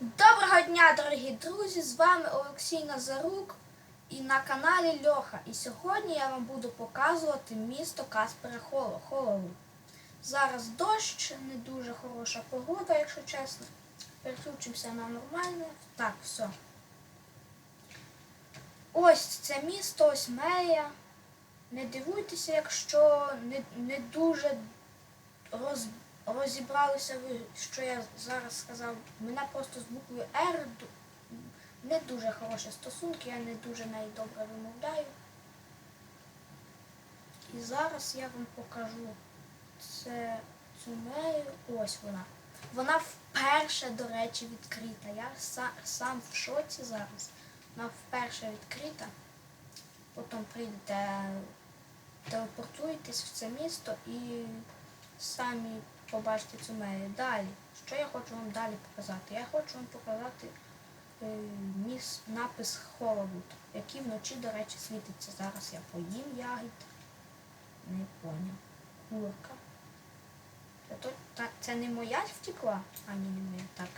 Доброго дня, дорогі друзі! З вами Олексій Назарук і на каналі Льоха. І сьогодні я вам буду показувати місто Каспера Холо- Холову. Зараз дощ, не дуже хороша погода, якщо чесно. Переключимося на нормальне. Так, все. Ось це місто, ось Мея. Не дивуйтеся, якщо не, не дуже роз, розібралися ви, що я зараз сказав. Мене просто з буквою R не дуже хороші стосунки, я не дуже неї добре вимовляю. І зараз я вам покажу це цю мею. Ось вона. Вона вперше, до речі, відкрита. Я са- сам в шоці зараз. Вона вперше відкрита. Потім прийдете, телепортуєтесь в це місто і самі побачите цю мерію. Далі, що я хочу вам далі показати? Я хочу вам показати е, міс, напис Холовуд, який вночі, до речі, світиться. Зараз я поїм ягід. Не поняв. Курка. Це, це не моя втекла? А ні, не моя. Так.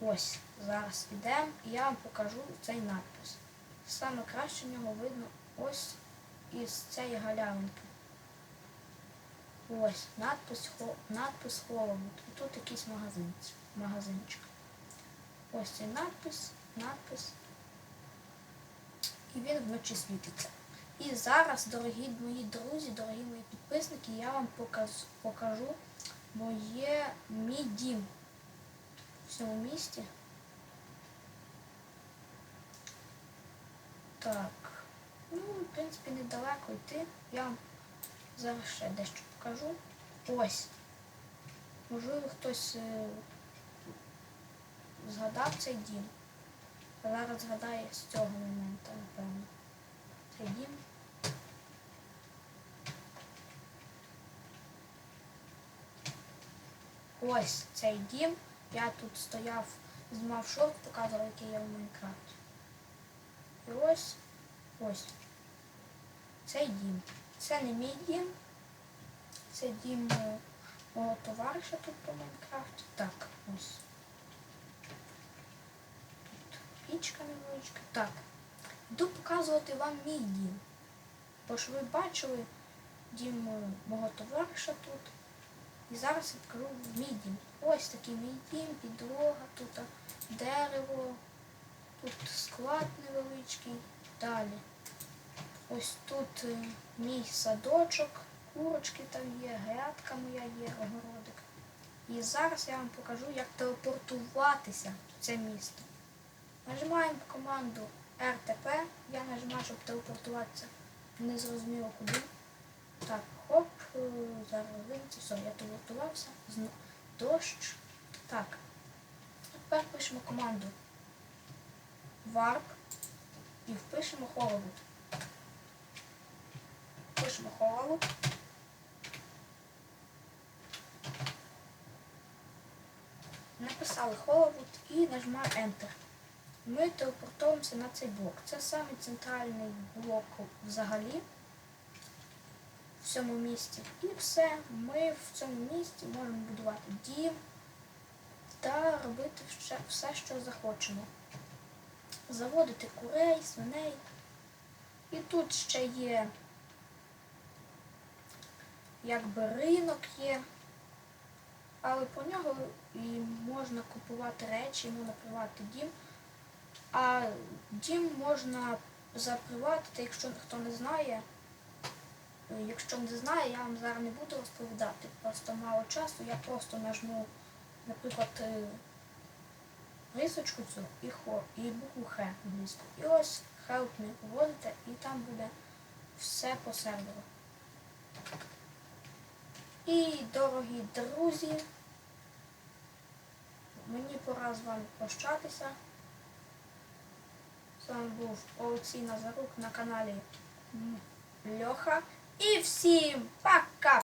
Ось, зараз ідемо і я вам покажу цей надпис. Саме краще нього видно ось із цієї галявинки. Ось, надпис, надпис Холовуд. І тут якийсь магазинчик. Ось цей надпис, надпис. І він вночі світиться. І зараз, дорогі мої друзі, дорогі мої підписники, я вам покажу моє мій дім в цьому місті. Так. Ну, в принципі, недалеко йти. Я вам зараз ще дещо покажу. Ось. Можливо, хтось е, згадав цей дім. Зараз згадає з цього моменту, напевно. Цей дім. Ось цей дім. Я тут стояв, знімав шорт, показував, який я в Майнкрафті. І ось, ось. Цей дім. Це не мій. Це дім мого товариша тут по Майнкрафті. Так, ось. Тут пічка невеличка. Так. Йду показувати вам мій дім. Бо ж ви бачили дім мого товариша тут. І зараз покажу мій дім. Ось такий мій дім, підлога, тут дерево, тут склад невеличкий. Далі. Ось тут е, мій садочок, курочки там є, грядка моя є, огородик. І зараз я вам покажу, як телепортуватися в це місто. Нажимаємо команду RTP. Я нажимаю, щоб телепортуватися. Не зрозуміло куди. Так, хоп, е, зараз вийти. Все, я телепортувався. Дощ. Так. Тепер пишемо команду warp і впишемо холоду. Холоду. Написали холоду і нажимаємо Enter. Ми телепортуємося на цей блок. Це самий центральний блок взагалі в цьому місті. І все. Ми в цьому місті можемо будувати дім та робити все, що захочемо. Заводити курей, свиней. І тут ще є якби ринок є. Але по нього і можна купувати речі, можна привати дім. А дім можна заприватити, якщо хто не знає. Якщо не знає, я вам зараз не буду розповідати. Просто мало часу. Я просто нажму, наприклад, е, рисочку цю і хо, і букву Х англійську. І ось help me вводите, і там буде все по серверу. І, дорогі друзі, мені пора з вами прощатися. З вами був Олексій Назарук на каналі Льоха. І всім пока!